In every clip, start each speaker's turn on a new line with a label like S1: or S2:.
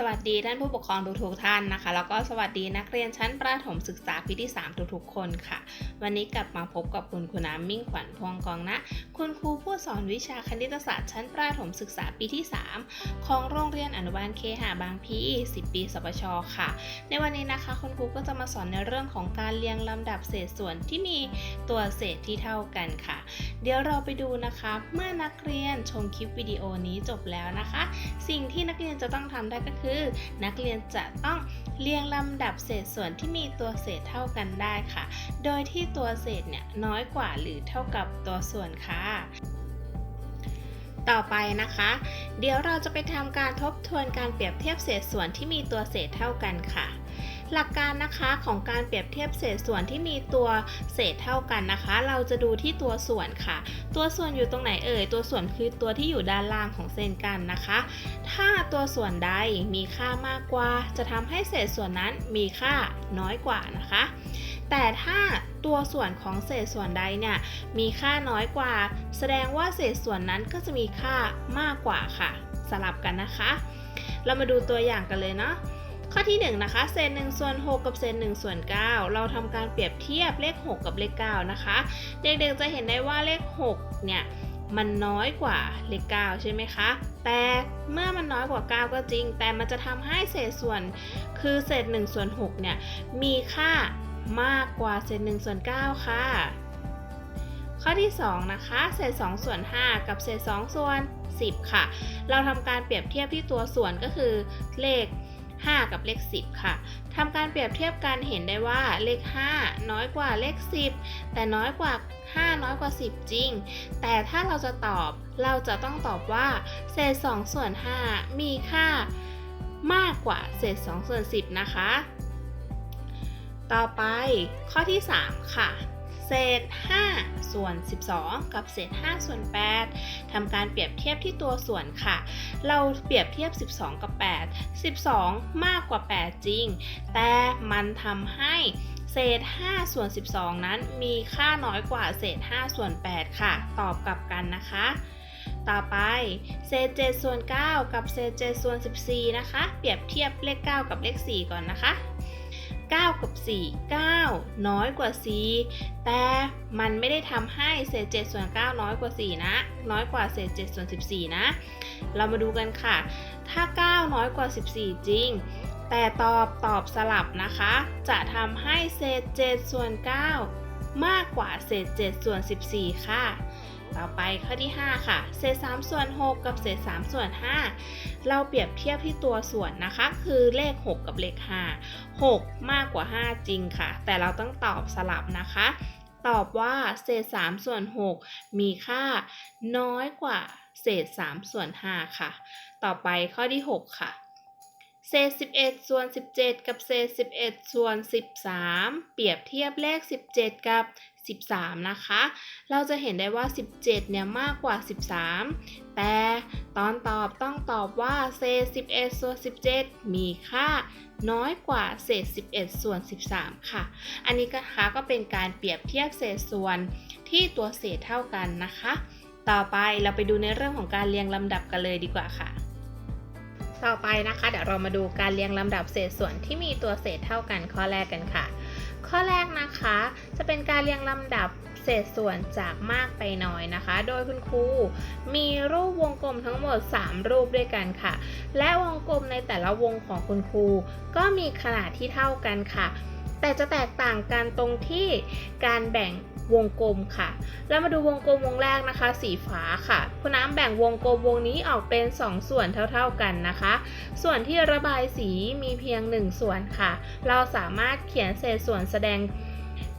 S1: สวัสดีท่านผู้ปกครองทุกๆท่านนะคะ แล้วก็สวัสดีนักเรียนชั้นประถมศึกษาปีที่ 3 ทุกๆคนค่ะ วันนี้กลับมาพบกับคุณคุณน้ำมิ่งขวัญพวงกองนะ คุณครูผู้สอนวิชาคณิตศาสตร์ชั้นประถมศึกษาปีที่ 3 ของโรงเรียนอนุบาลเคหะบางพี 10 ปีสปชค่ะ ในวันนี้นะคะ คุณครูก็จะมาสอนในเรื่องของการเรียงลำดับเศษส่วนที่มีตัวเศษที่เท่ากันค่ะ เดี๋ยวเราไปดูนะคะ เมื่อนักเรียนชมคลิปวิดีโอนี้จบแล้วนะคะ สิ่งที่นักเรียนจะต้องทำได้ก็คือ นักเรียนจะต้องเรียงลำดับเศษส่วนที่มีตัวเศษเท่ากันได้ค่ะ โดยที่ตัวเศษเนี่ยน้อยกว่าหรือเท่ากับตัวส่วนค่ะ ต่อไปนะคะ เดี๋ยวเราจะไปทำการทบทวนการเปรียบเทียบเศษส่วนที่มีตัวเศษเท่ากันค่ะหลักการนะคะของการเปรียบเทียบเศษส่วนที่มีตัวเศษเท่ากันนะคะ เราจะดูที่ตัวส่วนค่ะ ตัวส่วนอยู่ตรงไหนเอ่ย ตัวส่วนคือตัวที่อยู่ด้านล่างของเส้นกันนะคะ ถ้าตัวส่วนใดมีค่ามากกว่า จะทำให้เศษส่วนนั้นมีค่าน้อยกว่านะคะ แต่ถ้าตัวส่วนของเศษส่วนใดเนี่ยมีค่าน้อยกว่า แสดงว่าเศษส่วนนั้นก็จะมีค่ามากกว่าค่ะ สลับกันนะคะ เรามาดูตัวอย่างกันเลยเนาะข้อที่1นะคะเศษ1ส่วน6กับเศษ1ส่วน9เราทำการเปรียบเทียบเลข 6 กับเลข9นะคะ เด็กๆจะเห็นได้ว่าเลข 6 เนี่ยมันน้อยกว่าเลข9ใช่ไหมคะ แต่เมื่อมันน้อยกว่า 9 ก็จริง แต่มันจะทำให้เศษส่วนคือเศษ1ส่วน6เนี่ยมีค่า มากกว่าเศษ1ส่วน9ค่ะ ข้อที่ 2 นะคะ เศษ2ส่วน 5 กับเศษ2ส่วน 10 ค่ะ เราทำการเปรียบเทียบที่ตัวส่วนก็คือเลข 5 กับเลข 10 ค่ะทำการเปรียบเทียบกันเห็นได้ว่าเลข 5 น้อยกว่าเลข 10 แต่น้อยกว่า 5 น้อยกว่า 10 จริง แต่ถ้าเราจะตอบเราจะต้องตอบว่าเศษ2ส่วน 5 มีค่ามากกว่าเศษ2ส่วน 10 นะคะ ต่อไปข้อที่ 3 ค่ะ เศษ 5 ส่วน 12 กับเศษ 5 ส่วน 8ทำการเปรียบเทียบที่ตัวส่วนค่ะ เราเปรียบเทียบ 12 กับ 8 12 มากกว่า 8 จริง แต่มันทำให้เศษ 5 ส่วน 12 นั้นมีค่าน้อยกว่าเศษ 5 ส่วน 8 ค่ะ ตอบกลับกันนะคะ ต่อไป เศษ 7 ส่วน 9 กับเศษ 7 ส่วน 14 นะคะ เปรียบเทียบเลข 9 กับเลข 4 ก่อนนะคะ 9 กับ 4 9 น้อยกว่า 4 แต่มันไม่ได้ทำให้เศษ7ส่วน 9 น้อยกว่า 4 นะ น้อยกว่าเศษ7ส่วน 14 นะ เรามาดูกันค่ะ ถ้า 9 น้อยกว่า 14 จริง แต่ตอบตอบสลับนะคะ จะทำให้เศษ7ส่วน 9 มากกว่าเศษ7ส่วน 14 ค่ะ ต่อไปข้อที่ 5 ค่ะ เศษ3ส่วน 6 กับเศษ3ส่วน 5 เราเปรียบเทียบที่ตัวส่วนนะคะ คือเลข 6 กับเลข 5 6 มากกว่า 5 จริงค่ะ แต่เราต้องตอบสลับนะคะ ตอบว่าเศษ3ส่วน 6 มีค่าน้อยกว่าเศษ3ส่วน 5 ค่ะ ต่อไปข้อที่ 6 ค่ะเศษ 11 ส่วน 17 กับเศษ 11 ส่วน 13 เปรียบเทียบเลข 17 กับ 13 นะคะ เราจะเห็นได้ว่า 17 เนี่ยมากกว่า 13 แต่ตอนตอบต้องตอบว่าเศษ 11 ส่วน 17 มีค่าน้อยกว่าเศษ 11 ส่วน 13 ค่ะ อันนี้นะคะก็เป็นการเปรียบเทียบเศษส่วนที่ตัวเศษเท่ากันนะคะ ต่อไปเราไปดูในเรื่องของการเรียงลำดับกันเลยดีกว่าค่ะต่อไปนะคะ เดี๋ยวเรามาดูการเรียงลำดับเศษส่วนที่มีตัวเศษเท่ากันข้อแรกกันค่ะ ข้อแรกนะคะ จะเป็นการเรียงลำดับเศษส่วนจากมากไปน้อยนะคะ โดยคุณครูมีรูปวงกลมทั้งหมด 3 รูปด้วยกันค่ะ และวงกลมในแต่ละวงของคุณครูก็มีขนาดที่เท่ากันค่ะ แต่จะแตกต่างกันตรงที่การแบ่งวงกลมค่ะเรามาดูวงกลมวงแรกนะคะ สีฟ้าค่ะ คุณน้ำแบ่งวงกลมวงนี้ออกเป็น 2 ส่วนเท่าๆกันนะคะ ส่วนที่ระบายสีมีเพียง 1 ส่วนค่ะ เราสามารถเขียนเศษส่วนแสดง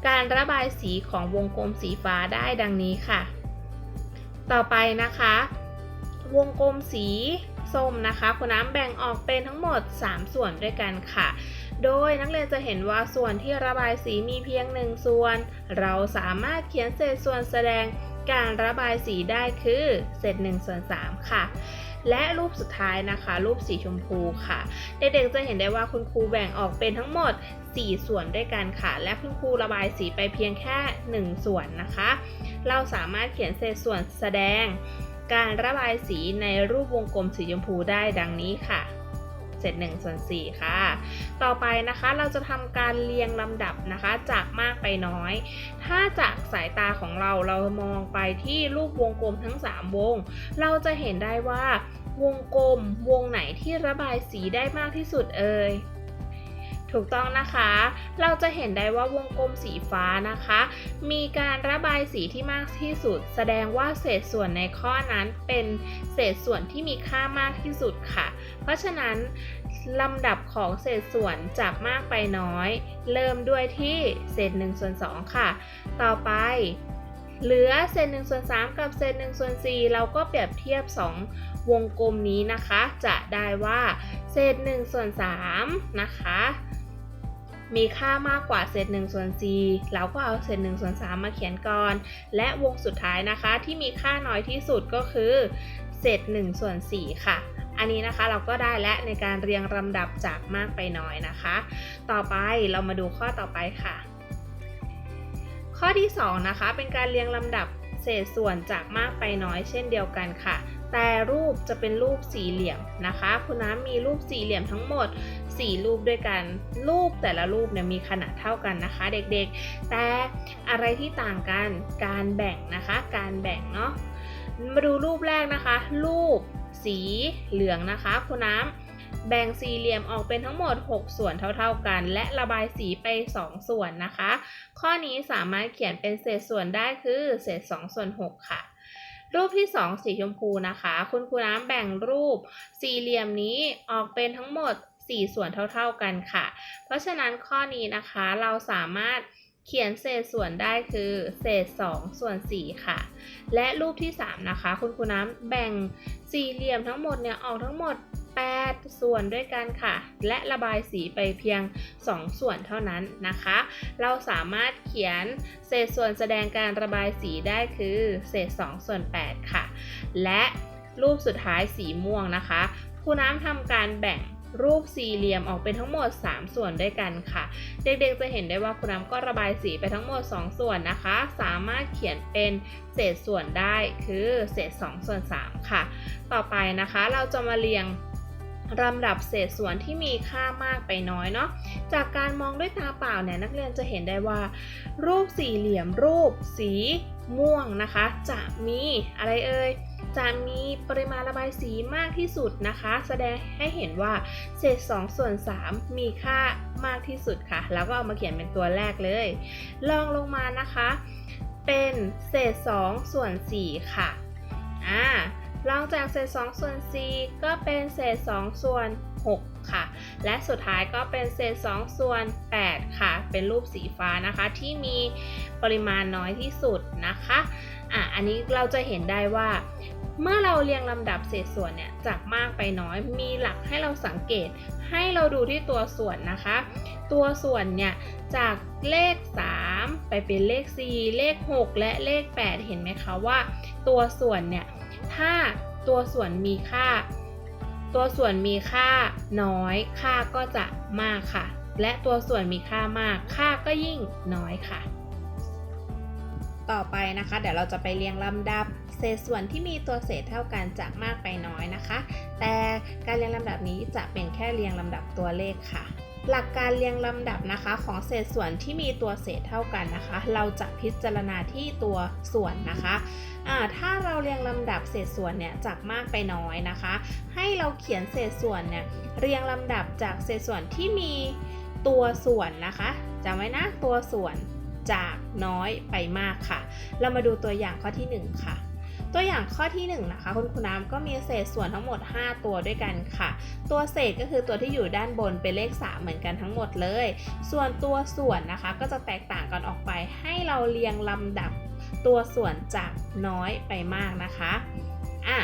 S1: การระบายสีของวงกลมสีฟ้าได้ดังนี้ค่ะ ต่อไปนะคะ วงกลมสีส้มนะคะ คุณน้ำแบ่งออกเป็นทั้งหมด 3 ส่วนด้วยกันค่ะ โดยนักเรียนจะเห็นว่าส่วนที่ระบายสีมีเพียง1ส่วน เราสามารถเขียนเศษส่วนแสดงการระบายสีได้คือเศษ1ส่วน3ค่ะ และรูปสุดท้ายนะคะ รูปสีชมพูค่ะ เด็กๆจะเห็นได้ว่าคุณครูแบ่งออกเป็นทั้งหมด 4 ส่วนด้วยกันค่ะ และคุณครูระบายสีไปเพียงแค่ 1 ส่วนนะคะ เราสามารถเขียนเศษส่วนแสดง การระบายสีในรูปวงกลมสีชมพูได้ดังนี้ค่ะ เศษ1ส่วน4ค่ะ ต่อไปนะคะเราจะทำการเรียงลำดับนะคะ จากมากไปน้อย ถ้าจากสายตาของเราเรามองไปที่รูปวงกลมทั้ง 3 วง เราจะเห็นได้ว่าวงกลมวงไหนที่ระบายสีได้มากที่สุดเอ่ย ถูกต้องนะคะ เราจะเห็นได้ว่าวงกลมสีฟ้านะคะ มีการระบายสีที่มากที่สุด แสดงว่าเศษส่วนในข้อนั้นเป็นเศษส่วนที่มีค่ามากที่สุดค่ะ เพราะฉะนั้นลำดับของเศษส่วนจากมากไปน้อย เริ่มด้วยที่เศษ1ส่วน2ค่ะ ต่อไปเหลือเศษ1ส่วน3กับเศษ1ส่วน4เราก็เปรียบเทียบ 2 วงกลมนี้นะคะ จะได้ว่าเศษ1ส่วน3นะคะ มีค่ามากกว่าเศษ1ส่วน4เราก็เอาเศษ1ส่วน3มาเขียนก่อน และวงสุดท้ายนะคะ ที่มีค่าน้อยที่สุดก็คือเศษ1ส่วน4ค่ะ อันนี้นะคะเราก็ได้และในการเรียงลำดับจากมากไปน้อยนะคะ ต่อไปเรามาดูข้อต่อไปค่ะ ข้อที่2นะคะเป็นการเรียงลำดับเศษส่วนจากมากไปน้อยเช่นเดียวกันค่ะแต่รูปจะเป็นรูปสี่เหลี่ยมนะคะ คุณน้ำมีรูปสี่เหลี่ยมทั้งหมด 4 รูปด้วยกัน รูปแต่ละรูปเนี่ยมีขนาดเท่ากันนะคะ เด็กๆ แต่อะไรที่ต่างกัน การแบ่งนะคะ การแบ่งเนาะ มาดูรูปแรกนะคะ รูปสีเหลืองนะคะคุณน้ำแบ่งสี่เหลี่ยมออกเป็นทั้งหมด 6 ส่วนเท่าๆกัน และระบายสีไป 2 ส่วนนะคะ ข้อนี้สามารถเขียนเป็นเศษส่วนได้คือเศษ 2 ส่วน 6 ค่ะ รูปที่ 2 สีชมพูนะคะ คุณครูน้ำแบ่งรูปสี่เหลี่ยมนี้ออกเป็นทั้งหมด 4 ส่วนเท่า ๆกันค่ะ เพราะฉะนั้นข้อนี้นะคะเราสามารถเขียนเศษส่วนได้คือเศษ 2 ส่วน 4 ค่ะ และรูปที่ 3 นะคะ คุณครูน้ำแบ่งสี่เหลี่ยมทั้งหมดเนี่ยออกทั้งหมด 8 ส่วนด้วยกันค่ะ และระบายสีไปเพียง 2 ส่วนเท่านั้นนะคะ เราสามารถเขียนเศษส่วนแสดงการระบายสีได้คือเศษ 2 ส่วน 8 ค่ะ และรูปสุดท้ายสีม่วงนะคะครูน้ำทำการแบ่ง รูปสี่เหลี่ยมออกเป็นทั้งหมด 3 ส่วนด้วยกันค่ะ เด็กๆจะเห็นได้ว่าครูน้ำก็ระบายสีไปทั้งหมด 2 ส่วนนะคะ สามารถเขียนเป็นเศษส่วนได้คือเศษ 2 ส่วน 3 ค่ะ ต่อไปนะคะเราจะมาเรียงลำดับเศษส่วนที่มีค่ามากไปน้อยเนาะ จากการมองด้วยตาเปล่าเนี่ยนักเรียนจะเห็นได้ว่า รูปสี่เหลี่ยมรูปสีม่วงนะคะ จะมีอะไรเอ่ย จะมีปริมาณระบายสีมากที่สุดนะคะ แสดงให้เห็นว่าเศษ2ส่วน3 มีค่ามากที่สุดค่ะ แล้วก็เอามาเขียนเป็นตัวแรกเลยลองลงมานะคะ เป็นเศษ2ส่วน4ค่ะอ่าลองจากเศษ2ส่วน4ก็เป็นเศษ2ส่วน 6 ค่ะ และสุดท้ายก็เป็นเศษ2ส่วน 8 ค่ะ เป็นรูปสีฟ้านะคะที่มีปริมาณน้อยที่สุดนะคะ อะอันนี้เราจะเห็นได้ว่า เมื่อเราเรียงลำดับเศษส่วนเนี่ยจากมากไปน้อยมีหลักให้เราสังเกต ให้เราดูที่ตัวส่วนนะคะ ตัวส่วนเนี่ยจากเลข 3 ไปเป็นเลข 4 เลข 6 และเลข 8 เห็นไหมคะว่า ตัวส่วนเนี่ยถ้าตัวส่วนมีค่า ตัวส่วนมีค่าน้อยค่าก็จะมากค่ะ และตัวส่วนมีค่ามากค่าก็ยิ่งน้อยค่ะ ต่อไปนะคะ เดี๋ยวเราจะไปเรียงลำดับเศษส่วนที่มีตัวเศษเท่ากันจากมากไปน้อยนะคะ แต่การเรียงลำดับนี้จะเป็นแค่เรียงลำดับตัวเลขค่ะ หลักการเรียงลำดับนะคะ ของเศษส่วนที่มีตัวเศษเท่ากันนะคะ เราจะพิจารณาที่ตัวส่วนนะคะถ้าเราเรียงลำดับเศษส่วนเนี่ยจากมากไปน้อยนะคะ ให้เราเขียนเศษส่วนเนี่ยเรียงลำดับจากเศษส่วนที่มีตัวส่วนนะคะจำไว้นะตัวส่วน จากน้อยไปมากค่ะ เรามาดูตัวอย่างข้อที่ 1 ค่ะ ตัวอย่างข้อที่1นงนะคะคุณครูน้ำก็มีเศษส่วนทั้งหมด 5 ตัวด้วยกันค่ะ ตัวเศษก็คือตัวที่อยู่ด้านบนเป็นเลข 3 เหมือนกันทั้งหมดเลย ส่วนตัวส่วนนะคะก็จะแตกต่างกันออกไป ให้เราเรียงลำดับตัวส่วนจากน้อยไปมากนะคะอะ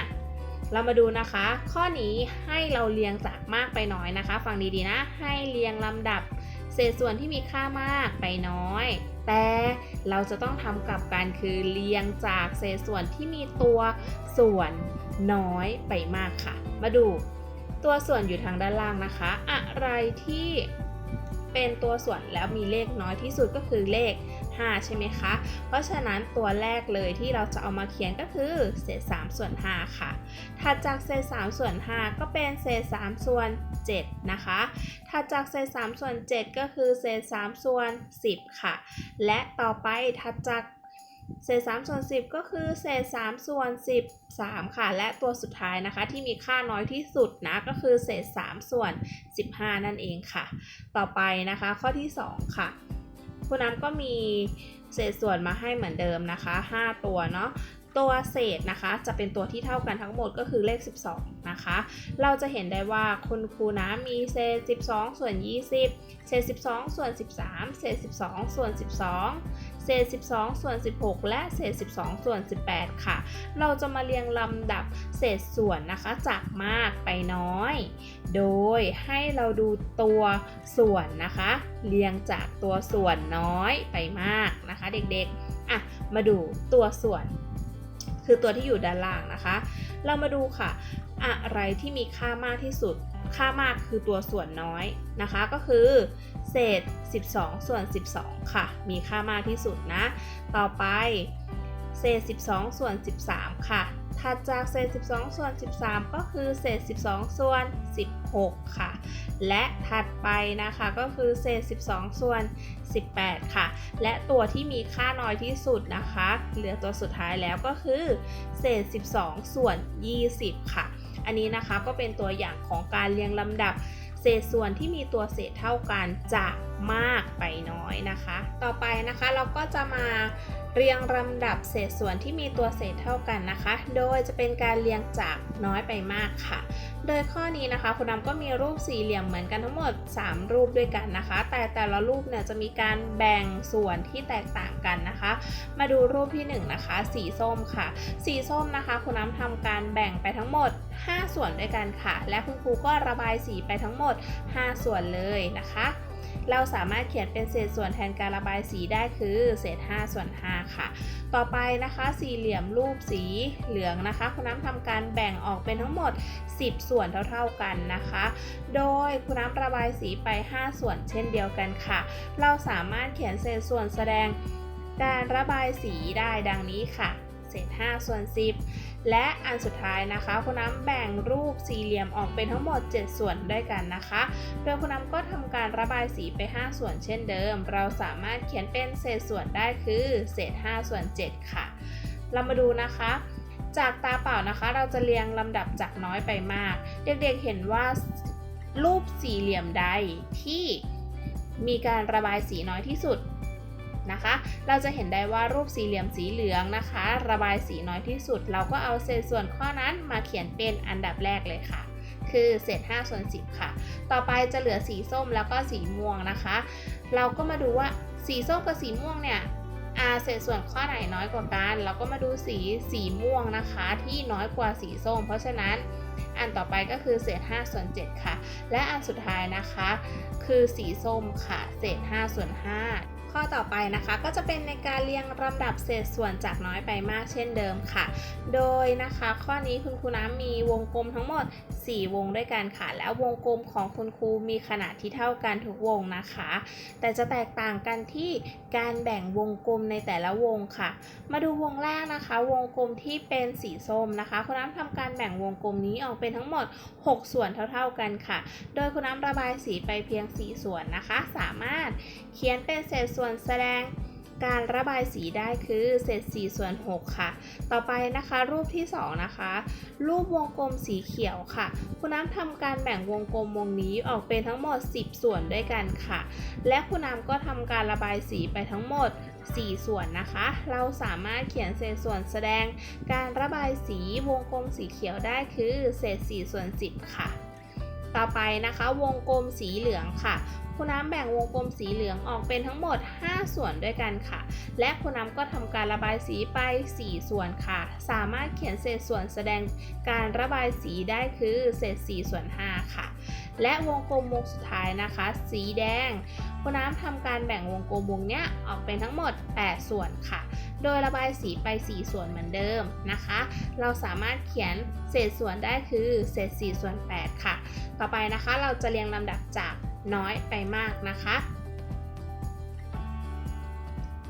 S1: เรามาดูนะคะ ข้อนี้ให้เราเรียงจากมากไปน้อยนะคะ ฟังดีๆนะ ให้เรียงลำดับ เศษส่วนที่มีค่ามากไปน้อย แต่เราจะต้องทำกลับกันคือเรียงจากเศษส่วนที่มีตัวส่วนน้อยไปมากค่ะ มาดูตัวส่วนอยู่ทางด้านล่างนะคะ อะไรที่เป็นตัวส่วนแล้วมีเลขน้อยที่สุดก็คือเลข 5 ใช่ไหมคะ เพราะฉะนั้นตัวแรกเลยที่เราจะเอามาเขียนก็คือเศษ3ส่วน5ค่ะ ถัดจากเศษ3ส่วน 5 ก็เป็นเศษ3ส่วน7นะคะ ถัดจากเศษ3ส่วน 7 ก็คือเศษ3ส่วน 10 ค่ะ และต่อไปถัดจากเศษ3ส่วน10 ก็คือเศษ3ส่วน13 ค่ะ และตัวสุดท้ายนะคะที่มีค่าน้อยที่สุดนะก็คือเศษ3ส่วน 15 นั่นเองค่ะ ต่อไปนะคะข้อที่ 2 ค่ะ คุณน้ำก็มีเศษส่วนมาให้เหมือนเดิมนะคะ 5 ตัวเนาะ ตัวเศษนะคะจะเป็นตัวที่เท่ากันทั้งหมดก็คือเลข 12 นะคะ เราจะเห็นได้ว่าคุณครูนะมีเศษ 12 ส่วน 20 เศษ 12 ส่วน 13 เศษ 12 ส่วน 12 เศษ 12 ส่วน 16 และเศษ 12 ส่วน 18 ค่ะ เราจะมาเรียงลำดับเศษส่วนนะคะจากมากไปน้อย โดยให้เราดูตัวส่วนนะคะ เรียงจากตัวส่วนน้อยไปมากนะคะ เด็กๆ อะ มาดูตัวส่วน คือตัวที่อยู่ด้านล่างนะคะ เรามาดูค่ะ อะไรที่มีค่ามากที่สุด ค่ามากคือตัวส่วนน้อยนะคะ ก็คือเศษ 12 ส่วน 12 ค่ะ มีค่ามากที่สุดนะ ต่อไป เศษ 12 ส่วน 13 ค่ะ ถัดจากเศษ 12 ส่วน 13 ก็คือเศษ 12 ส่วน 16 ค่ะ และถัดไปนะคะก็คือเศษ 12 ส่วน 18 ค่ะ และตัวที่มีค่าน้อยที่สุดนะคะ เหลือตัวสุดท้ายแล้วก็คือเศษ 12 ส่วน 20 ค่ะ อันนี้นะคะก็เป็นตัวอย่างของการเรียงลำดับเศษส่วนที่มีตัวเศษเท่ากันจากมากไปน้อยนะคะ ต่อไปนะคะเราก็จะมา เรียงลำดับเศษส่วนที่มีตัวเศษเท่ากันนะคะ โดยจะเป็นการเรียงจากน้อยไปมากค่ะ โดยข้อนี้นะคะคุณน้ำก็มีรูปสี่เหลี่ยมเหมือนกันทั้งหมด 3 รูปด้วยกันนะคะ แต่แต่ละรูปเนี่ยจะมีการแบ่งส่วนที่แตกต่างกันนะคะ มาดูรูปที่ 1นงนะคะ สีส้มค่ะ สีส้มนะคะคุณน้ำทำการแบ่งไปทั้งหมด 5 ส่วนด้วยกันค่ะ และคุณครูก็ระบายสีไปทั้งหมด 5 ส่วนเลยนะคะ เราสามารถเขียนเป็นเศษส่วนแทนการระบายสีได้คือเศษ 5 ส่วน 5 ค่ะ ต่อไปนะคะสี่เหลี่ยมรูปสีเหลืองนะคะคุณน้ำทำการแบ่งออกเป็นทั้งหมด 10 ส่วนเท่าๆกันนะคะ โดยคุณน้ำระบายสีไป 5 ส่วนเช่นเดียวกันค่ะ เราสามารถเขียนเศษส่วนแสดงการระบายสีได้ดังนี้ค่ะ เศษ 5 ส่วน 10 และอันสุดท้ายนะคะคุณน้ำแบ่งรูปสี่เหลี่ยมออกเป็นทั้งหมด 7 ส่วนด้วยกันนะคะโดยคุณน้ำก็ทำการระบายสีไป 5 ส่วนเช่นเดิม เราสามารถเขียนเป็นเศษส่วนได้คือเศษ 5 ส่วน 7 ค่ะ เรามาดูนะคะจากตาเปล่านะคะเราจะเรียงลำดับจากน้อยไปมาก เด็กๆเห็นว่ารูปสี่เหลี่ยมใดที่มีการระบายสีน้อยที่สุด นะคะ เราจะเห็นได้ว่ารูปสี่เหลี่ยมสีเหลืองนะคะ ระบายสีน้อยที่สุด เราก็เอาเศษส่วนข้อนั้นมาเขียนเป็นอันดับแรกเลยค่ะ คือเศษ5ส่วน10 ค่ะ ต่อไปจะเหลือสีส้มแล้วก็สีม่วงนะคะ เราก็มาดูว่าสีส้มกับสีม่วงเนี่ยอาเศษส่วนข้อไหนน้อยกว่ากัน เราก็มาดูสีสีม่วงนะคะ ที่น้อยกว่าสีส้ม เพราะฉะนั้นอันต่อไปก็คือเศษ5ส่วน7ค่ะ และอันสุดท้ายนะคะ คือสีส้มค่ะ เศษ5ส่วน5 ข้อต่อไปนะคะ ก็จะเป็นในการเรียงลำดับเศษส่วนจากน้อยไปมากเช่นเดิมค่ะ โดยนะคะข้อนี้คุณครูน้ำมีวงกลมทั้งหมด 4 วงด้วยกันค่ะ แล้ววงกลมของคุณครูมีขนาดที่เท่ากันทุกวงนะคะ แต่จะแตกต่างกันที่การแบ่งวงกลมในแต่ละวงค่ะ มาดูวงแรกนะคะ วงกลมที่เป็นสีส้มนะคะ คุณน้ำทำการแบ่งวงกลมนี้ออกเป็นทั้งหมด 6 ส่วนเท่า ๆกันค่ะ โดยคุณน้ำระบายสีไปเพียง 4 ส่วนนะคะ สามารถเขียนเป็นเศษส่วนวนแสดงการระบายสีได้คือเศษ4ส่วน6ค่ะ ต่อไปนะคะรูปที่ 2 นะคะ รูปวงกลมสีเขียวค่ะ คุณน้ำทำการแบ่งวงกลมวงนี้ออกเป็นทั้งหมด 10 ส่วนด้วยกันค่ะ และคุณน้ำก็ทำการระบายสีไปทั้งหมด 4 ส่วนนะคะ เราสามารถเขียนเศษส่วนแสดง การระบายสีวงกลมสีเขียวได้คือเศษ4ส่วน10 ค่ะ ต่อไปนะคะวงกลมสีเหลืองค่ะ คุณน้ำแบ่งวงกลมสีเหลืองออกเป็นทั้งหมด 5 ส่วนด้วยกันค่ะ และคุณน้ำก็ทำการระบายสีไป 4 ส่วนค่ะ สามารถเขียนเศษส่วนแสดงการระบายสีได้คือเศษ4ส่วน5ค่ะ และวงกลมวงสุดท้ายนะคะ สีแดงคุณน้ำทำการแบ่งวงกลมวงเนี้ยออกเป็นทั้งหมด 8 ส่วนค่ะ โดยระบายสีไป 4 ส่วนเหมือนเดิมนะคะ เราสามารถเขียนเศษส่วนได้คือเศษ4ส่วน 8 ค่ะ ต่อไปนะคะเราจะเรียงลำดับจาก น้อยไปมากนะคะ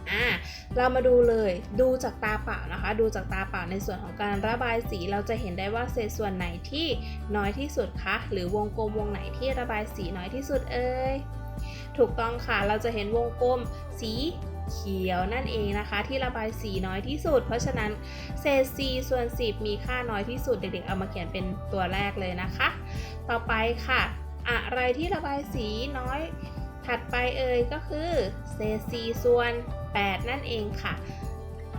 S1: อ่าเรามาดูเลยดูจากตาเปล่านะคะ ดูจากตาเปล่าในส่วนของการระบายสีเราจะเห็นได้ว่าเศษส่วนไหนที่น้อยที่สุดคะหรือวงกลมวงไหนที่ระบายสีน้อยที่สุดเอ่ยถูกต้องค่ะเราจะเห็นวงกลมสีเขียวนั่นเองนะคะ ที่ระบายสีน้อยที่สุด เพราะฉะนั้นเศษ c ส่วน 10 มีค่าน้อยที่สุดเด็กๆเอามาเขียนเป็นตัวแรกเลยนะคะ ต่อไปค่ะ อะไรที่ระบายสีน้อย ถัดไปเอ่ยก็คือเศษ4ส่วน 8 นั่นเองค่ะ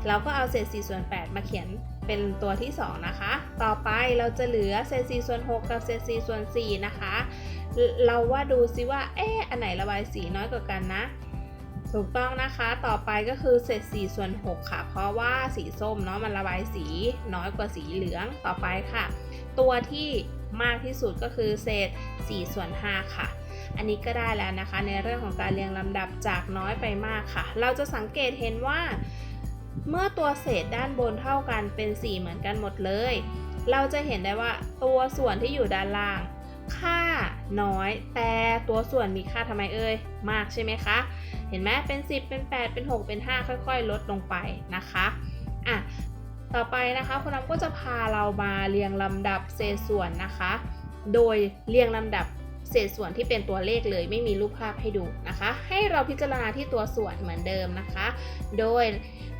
S1: เราก็เอาเศษ4ส่วน 8 มาเขียนเป็นตัวที่ 2 นะคะ ต่อไปเราจะเหลือเศษ4ส่วน 6 กับเศษ4ส่วน 4 นะคะ เราว่าดูซิว่า เอ๊ะ อันไหนระบายสีน้อยกว่ากันนะ ถูกต้องนะคะ ต่อไปก็คือเศษ4ส่วน 6 ค่ะ เพราะว่าสีส้มเนาะมันระบายสีน้อยกว่าสีเหลือง ต่อไปค่ะ ตัวที่ มากที่สุดก็คือเศษ 4 ส่วน 5 ค่ะ อันนี้ก็ได้แล้วนะคะ ในเรื่องของการเรียงลำดับจากน้อยไปมากค่ะ เราจะสังเกตเห็นว่า เมื่อตัวเศษด้านบนเท่ากันเป็น 4 เหมือนกันหมดเลย เราจะเห็นได้ว่าตัวส่วนที่อยู่ด้านล่าง ค่าน้อย แต่ตัวส่วนมีค่าทำไมเอ่ยมากใช่ไหมคะ เห็นไหมเป็น 10 เป็น 8 เป็น 6 เป็น 5 ค่อย ๆ ลดลงไปนะคะอะ ต่อไปนะคะคุณน้ำก็จะพาเรามาเรียงลำดับเศษส่วนนะคะ โดยเรียงลำดับเศษส่วนที่เป็นตัวเลขเลยไม่มีรูปภาพให้ดูนะคะ ให้เราพิจารณาที่ตัวส่วนเหมือนเดิมนะคะ โดย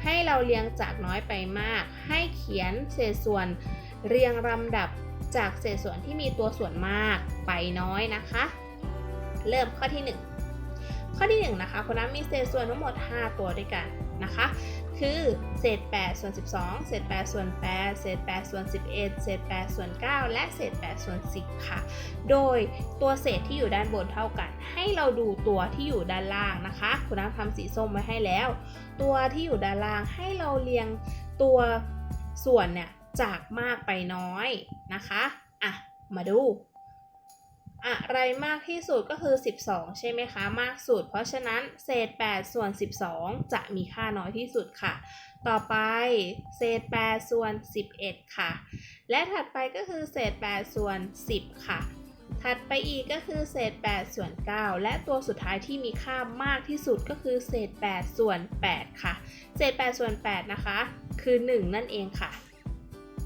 S1: ให้เราเรียงจากน้อยไปมาก ให้เขียนเศษส่วนเรียงลำดับจากเศษส่วนที่มีตัวส่วนมากไปน้อยนะคะ เริ่มข้อที่ 1 ข้อที่1นะคะคุณน้ำมีเศษส่วนทั้งหมด 5 ตัวด้วยกันนะคะ คือเศษ8ส่วน12 เศษ8ส่วน8เศษ8ส่วน11 เศษ8ส่วน9และเศษ8ส่วน10 ค่ะ โดยตัวเศษที่อยู่ด้านบนเท่ากัน ให้เราดูตัวที่อยู่ด้านล่างนะคะคุณน้ำทำสีส้มไว้ให้แล้ว ตัวที่อยู่ด้านล่างให้เราเรียงตัวส่วนเนี่ยจากมากไปน้อยนะคะ อะ มาดู อะไรมากที่สุดก็คือ 12 ใช่ไหมคะ มากสุด เพราะฉะนั้นเศษ 8 ส่วน 12 จะมีค่าน้อยที่สุดค่ะ ต่อไปเศษ 8 ส่วน 11 ค่ะ และถัดไปก็คือเศษ 8 ส่วน 10 ค่ะ ถัดไปอีกก็คือเศษ 8 ส่วน 9 และตัวสุดท้ายที่มีค่ามากที่สุดก็คือเศษ 8 ส่วน 8 ค่ะ เศษ 8 ส่วน 8 นะคะ คือ 1 นั่นเองค่ะ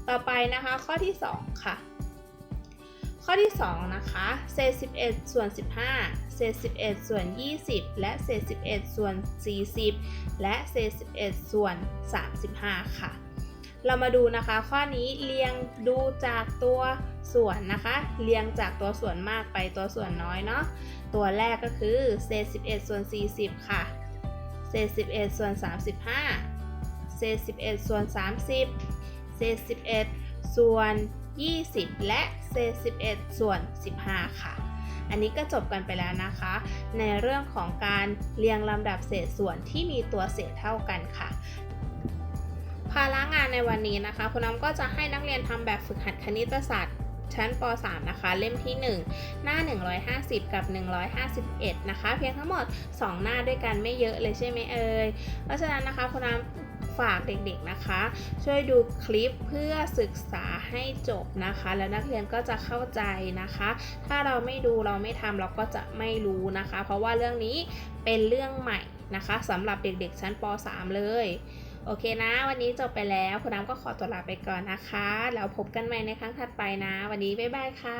S1: ต่อไปนะคะข้อที่ 2 ค่ะ ข้อที่ 2 นะคะเศษ11 ส่วน 15 เศษ 11 ส่วน 20 และเศษ 11 ส่วน 40 และเศษ 11 ส่วน 35 ค่ะ เรามาดูนะคะ ข้อนี้เรียงดูจากตัวส่วนนะคะ เรียงจากตัวส่วนมากไปตัวส่วนน้อยเนาะ ตัวแรกก็คือเศษ 11 ส่วน 40 ค่ะ เศษ 11 ส่วน 35 เศษ 11 ส่วน 30 เศษ 11 ส่วน 20 และเศษ11 ส่วน 15 ค่ะ อันนี้ก็จบกันไปแล้วนะคะ ในเรื่องของการเรียงลำดับเศษส่วนที่มีตัวเศษเท่ากันค่ะภาระงานในวันนี้นะคะคุณน้ำก็จะให้นักเรียนทำแบบฝึกหัดคณิตศาสตร์ชั้นป .3 นะคะ เล่มที่ 1 หน้า 150 กับ 151 นะคะ เพียงทั้งหมด 2 หน้าด้วยกันไม่เยอะเลยใช่ไหมเอ่ยเพราะฉะนั้นนะคะคุณน้ำ ฝากเด็กๆนะคะ ช่วยดูคลิปเพื่อศึกษาให้จบนะคะ แล้วนักเรียนก็จะเข้าใจนะคะ ถ้าเราไม่ดูเราไม่ทำเราก็จะไม่รู้นะคะ เพราะว่าเรื่องนี้เป็นเรื่องใหม่นะคะสำหรับเด็กๆชั้นป .3 เลยโอเคนะ วันนี้จบไปแล้วคุณน้ำก็ขอตัวลาไปก่อนนะคะ แล้วพบกันใหม่ในครั้งถัดไปนะ วันนี้บ๊ายบายค่ะ